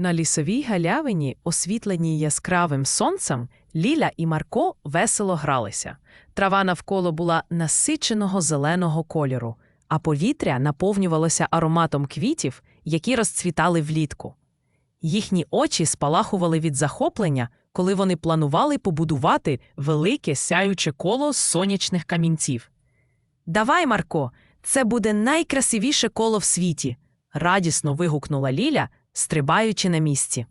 На лісовій галявині, освітленій яскравим сонцем, Ліля і Марко весело гралися. Трава навколо була насиченого зеленого кольору, а повітря наповнювалося ароматом квітів, які розцвітали влітку. Їхні очі спалахували від захоплення, коли вони планували побудувати велике сяюче коло з сонячних камінців. Давай, Марко, це буде найкрасивіше коло в світі, радісно вигукнула Ліля, стрибаючи на місці.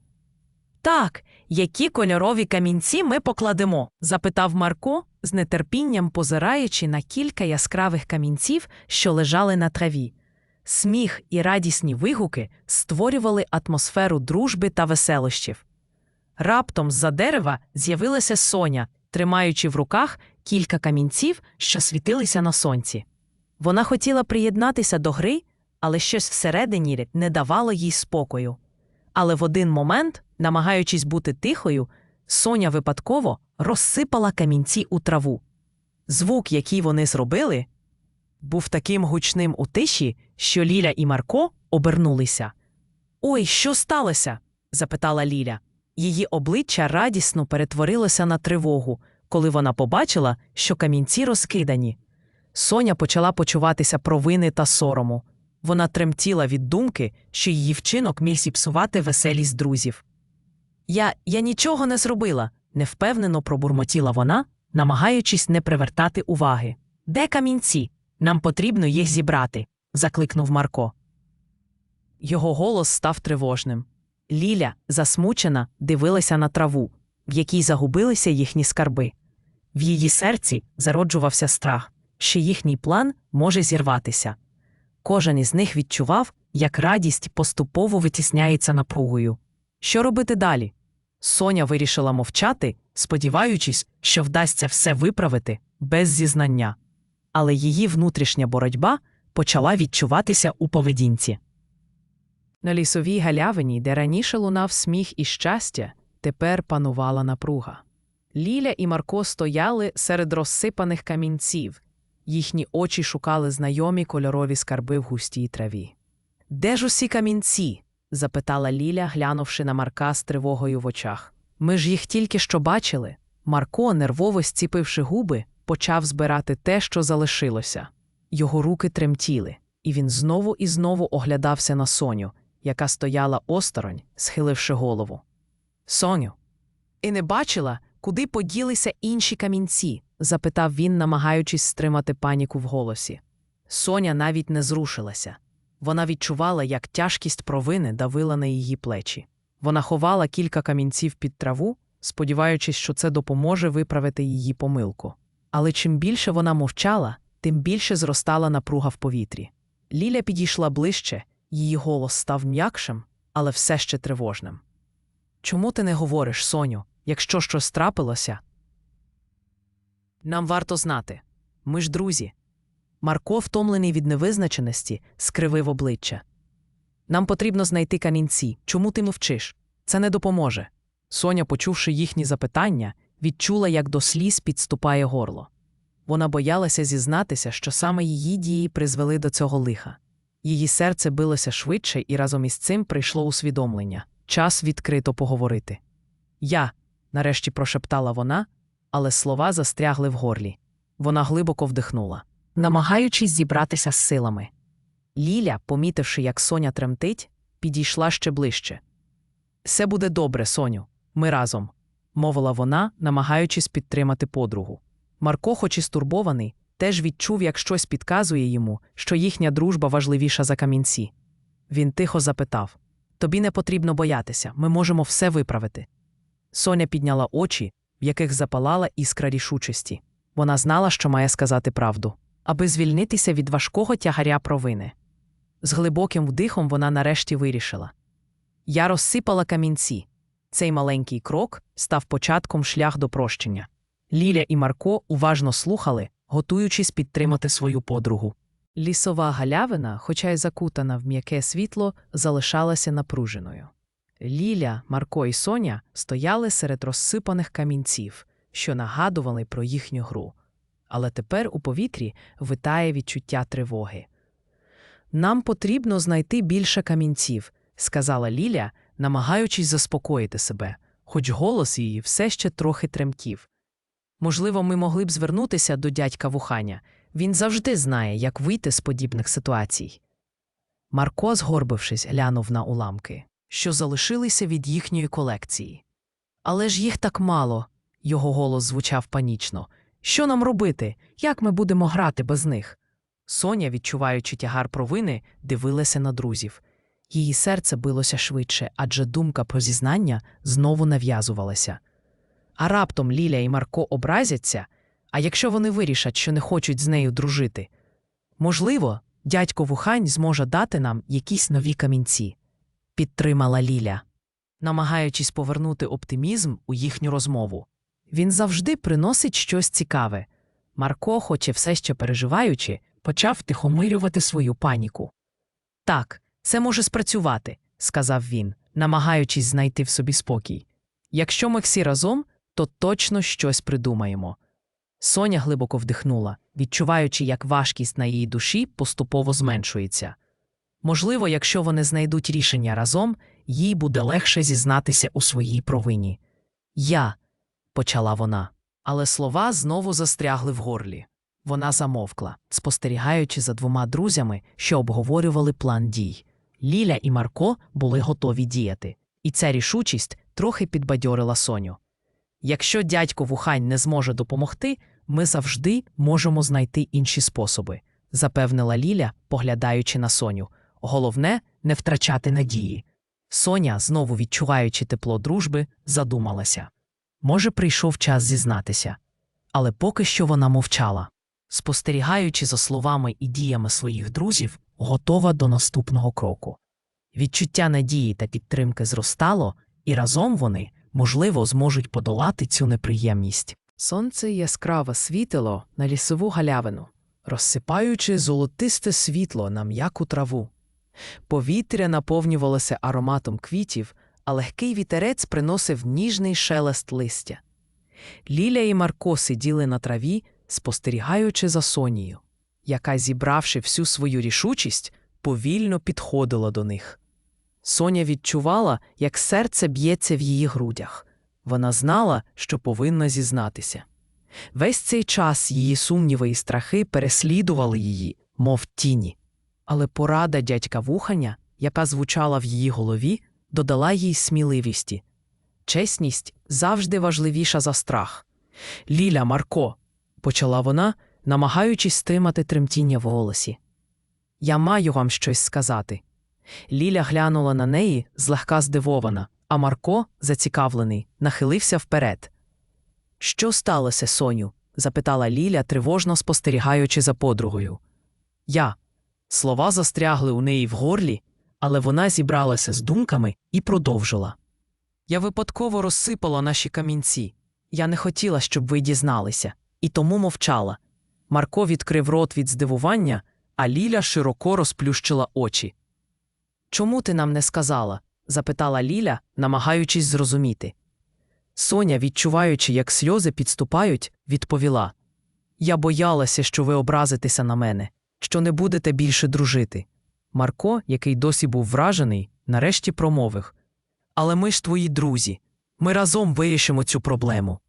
Так, які кольорові камінці ми покладемо? запитав Марко, з нетерпінням позираючи на кілька яскравих камінців, що лежали на траві. Сміх і радісні вигуки створювали атмосферу дружби та веселощів. Раптом з-за дерева з'явилася Соня, тримаючи в руках кілька камінців, що світилися на сонці. Вона хотіла приєднатися до гри, але щось всередині не давало їй спокою. Але в один момент, намагаючись бути тихою, Соня випадково розсипала камінці у траву. Звук, який вони зробили, був таким гучним у тиші, що Ліля і Марко обернулися. Ой, що сталося? запитала Ліля. Її обличчя радісно перетворилося на тривогу, коли вона побачила, що камінці розкидані. Соня почала почуватися провини та сорому. Вона тремтіла від думки, що її вчинок міг зіпсувати веселість друзів. Я, я нічого не зробила, невпевнено пробурмотіла вона, намагаючись не привертати уваги. Де камінці? Нам потрібно їх зібрати, закликнув Марко. Його голос став тривожним. Ліля, засмучена, дивилася на траву, в якій загубилися їхні скарби. В її серці зароджувався страх, що їхній план може зірватися. Кожен із них відчував, як радість поступово витісняється напругою. Що робити далі? Соня вирішила мовчати, сподіваючись, що вдасться все виправити без зізнання. Але її внутрішня боротьба почала відчуватися у поведінці. На лісовій галявині, де раніше лунав сміх і щастя, тепер панувала напруга. Ліля і Марко стояли серед розсипаних камінців, їхні очі шукали знайомі кольорові скарби в густій траві. Де ж усі камінці? запитала Ліля, глянувши на Марка з тривогою в очах. Ми ж їх тільки що бачили. Марко, нервово зціпивши губи, почав збирати те, що залишилося. Його руки тремтіли, і він знову і знову оглядався на Соню, яка стояла осторонь, схиливши голову. Соню, і не бачила, куди поділися інші камінці? Запитав він, намагаючись стримати паніку в голосі. Соня навіть не зрушилася. Вона відчувала, як тяжкість провини давила на її плечі. Вона ховала кілька камінців під траву, сподіваючись, що це допоможе виправити її помилку. Але чим більше вона мовчала, тим більше зростала напруга в повітрі. Ліля підійшла ближче, її голос став м'якшим, але все ще тривожним. Чому ти не говориш, Соню, якщо щось трапилося? Нам варто знати. Ми ж друзі. Марко, втомлений від невизначеності, скривив обличчя. Нам потрібно знайти камінці. Чому ти мовчиш? Це не допоможе. Соня, почувши їхні запитання, відчула, як до сліз підступає горло. Вона боялася зізнатися, що саме її дії призвели до цього лиха. Її серце билося швидше, і разом із цим прийшло усвідомлення час відкрито поговорити. Я, нарешті прошептала вона, але слова застрягли в горлі. Вона глибоко вдихнула, намагаючись зібратися з силами. Ліля, помітивши, як Соня тремтить, підійшла ще ближче. Все буде добре, Соню, ми разом, мовила вона, намагаючись підтримати подругу. Марко, хоч і стурбований, теж відчув, як щось підказує йому, що їхня дружба важливіша за камінці. Він тихо запитав Тобі не потрібно боятися, ми можемо все виправити. Соня підняла очі, в яких запалала іскра рішучості. Вона знала, що має сказати правду, аби звільнитися від важкого тягаря провини. З глибоким вдихом вона нарешті вирішила. Я розсипала камінці. Цей маленький крок став початком шлях до прощення. Ліля і Марко уважно слухали, готуючись підтримати свою подругу. Лісова галявина, хоча й закутана в м'яке світло, залишалася напруженою. Ліля, Марко і Соня стояли серед розсипаних камінців, що нагадували про їхню гру. Але тепер у повітрі витає відчуття тривоги. Нам потрібно знайти більше камінців, сказала Ліля, намагаючись заспокоїти себе, хоч голос її все ще трохи тремтів. Можливо, ми могли б звернутися до дядька Вуханя. Він завжди знає, як вийти з подібних ситуацій. Марко, згорбившись, глянув на уламки, що залишилися від їхньої колекції. Але ж їх так мало, його голос звучав панічно. Що нам робити? Як ми будемо грати без них? Соня, відчуваючи тягар провини, дивилася на друзів. Її серце билося швидше, адже думка про зізнання знову нав'язувалася. А раптом Ліля і Марко образяться, а якщо вони вирішать, що не хочуть з нею дружити? Можливо, дядько Вухань зможе дати нам якісь нові камінці, підтримала Ліля, намагаючись повернути оптимізм у їхню розмову. Він завжди приносить щось цікаве. Марко, хоч і все ще переживаючи, почав втихомирювати свою паніку. Так, це може спрацювати, сказав він, намагаючись знайти в собі спокій. Якщо ми всі разом, то точно щось придумаємо. Соня глибоко вдихнула, відчуваючи, як важкість на її душі поступово зменшується. Можливо, якщо вони знайдуть рішення разом, їй буде легше зізнатися у своїй провині. Я, почала вона, але слова знову застрягли в горлі. Вона замовкла, спостерігаючи за двома друзями, що обговорювали план дій. Ліля і Марко були готові діяти, і ця рішучість трохи підбадьорила Соню. Якщо дядько Вухань не зможе допомогти, ми завжди можемо знайти інші способи, запевнила Ліля, поглядаючи на Соню. Головне не втрачати надії. Соня, знову відчуваючи тепло дружби, задумалася. Може, прийшов час зізнатися. Але поки що вона мовчала, спостерігаючи за словами і діями своїх друзів, готова до наступного кроку. Відчуття надії та підтримки зростало, і разом вони, можливо, зможуть подолати цю неприємність. Сонце яскраво світило на лісову галявину, розсипаючи золотисте світло на м'яку траву. Повітря наповнювалося ароматом квітів, а легкий вітерець приносив ніжний шелест листя. Ліля і Марко сиділи на траві, спостерігаючи за Сонією, яка, зібравши всю свою рішучість, повільно підходила до них. Соня відчувала, як серце б'ється в її грудях. Вона знала, що повинна зізнатися. Весь цей час її сумніви і страхи переслідували її, мов тіні. Але порада дядька вуханя, яка звучала в її голові, додала їй сміливісті. Чесність завжди важливіша за страх. Ліля, Марко, почала вона, намагаючись стримати тремтіння в голосі. Я маю вам щось сказати. Ліля глянула на неї, злегка здивована, а Марко, зацікавлений, нахилився вперед. Що сталося, Соню? запитала Ліля, тривожно спостерігаючи за подругою. Я. Слова застрягли у неї в горлі, але вона зібралася з думками і продовжила. Я випадково розсипала наші камінці. Я не хотіла, щоб ви дізналися, і тому мовчала. Марко відкрив рот від здивування, а Ліля широко розплющила очі. Чому ти нам не сказала? запитала Ліля, намагаючись зрозуміти. Соня, відчуваючи, як сльози підступають, відповіла Я боялася, що ви образитеся на мене, що не будете більше дружити. Марко, який досі був вражений, нарешті промовив Але ми ж твої друзі. Ми разом вирішимо цю проблему.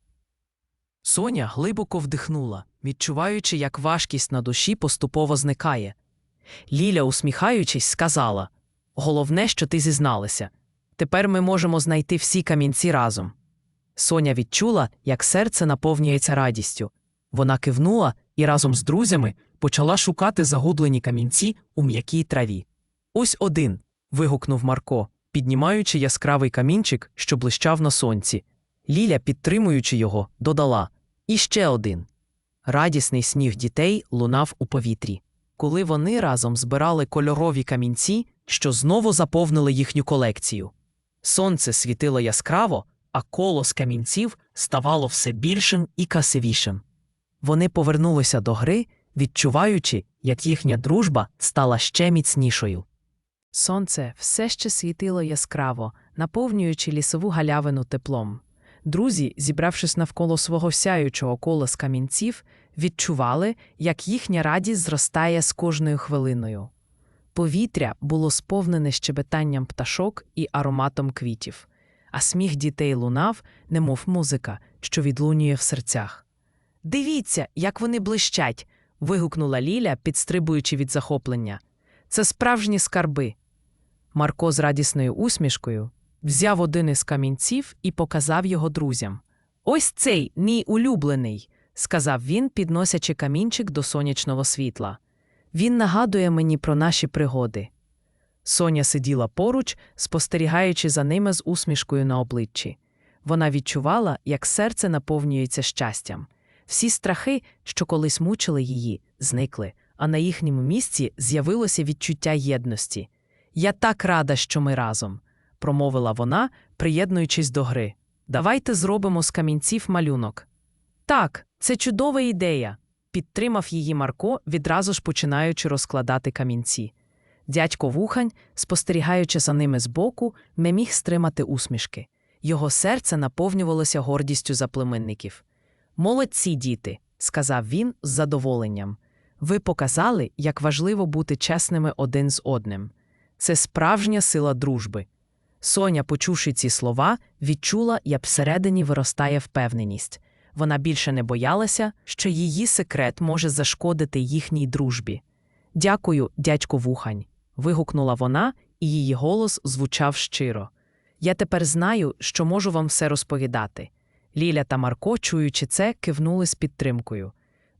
Соня глибоко вдихнула, відчуваючи, як важкість на душі поступово зникає. Ліля, усміхаючись, сказала Головне, що ти зізналася. Тепер ми можемо знайти всі камінці разом. Соня відчула, як серце наповнюється радістю. Вона кивнула і разом з друзями почала шукати загублені камінці у м'якій траві. Ось один. вигукнув Марко, піднімаючи яскравий камінчик, що блищав на сонці. Ліля, підтримуючи його, додала І ще один. Радісний сніг дітей лунав у повітрі. Коли вони разом збирали кольорові камінці, що знову заповнили їхню колекцію. Сонце світило яскраво, а коло з камінців ставало все більшим і красивішим. Вони повернулися до гри, відчуваючи, як їхня дружба стала ще міцнішою. Сонце все ще світило яскраво, наповнюючи лісову галявину теплом. Друзі, зібравшись навколо свого сяючого кола з камінців, відчували, як їхня радість зростає з кожною хвилиною. Повітря було сповнене щебетанням пташок і ароматом квітів, а сміх дітей лунав, немов музика, що відлунює в серцях. Дивіться, як вони блищать. вигукнула Ліля, підстрибуючи від захоплення. Це справжні скарби. Марко з радісною усмішкою взяв один із камінців і показав його друзям. Ось цей мій улюблений, сказав він, підносячи камінчик до сонячного світла. Він нагадує мені про наші пригоди. Соня сиділа поруч, спостерігаючи за ними з усмішкою на обличчі. Вона відчувала, як серце наповнюється щастям. Всі страхи, що колись мучили її, зникли, а на їхньому місці з'явилося відчуття єдності. Я так рада, що ми разом, промовила вона, приєднуючись до гри. Давайте зробимо з камінців малюнок. Так, це чудова ідея, підтримав її Марко, відразу ж починаючи розкладати камінці. Дядько вухань, спостерігаючи за ними збоку, не міг стримати усмішки. Його серце наповнювалося гордістю за племенників. Молодці, діти, сказав він з задоволенням. Ви показали, як важливо бути чесними один з одним. Це справжня сила дружби. Соня, почувши ці слова, відчула, як всередині виростає впевненість. Вона більше не боялася, що її секрет може зашкодити їхній дружбі. Дякую, дядько вухань. вигукнула вона, і її голос звучав щиро. Я тепер знаю, що можу вам все розповідати. Ліля та Марко, чуючи це, кивнули з підтримкою.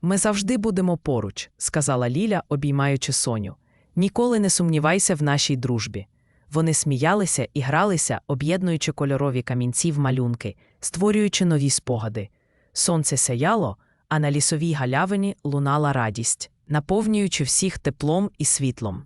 Ми завжди будемо поруч, сказала Ліля, обіймаючи Соню. Ніколи не сумнівайся в нашій дружбі. Вони сміялися і гралися, об'єднуючи кольорові камінці в малюнки, створюючи нові спогади. Сонце сяяло, а на лісовій галявині лунала радість, наповнюючи всіх теплом і світлом.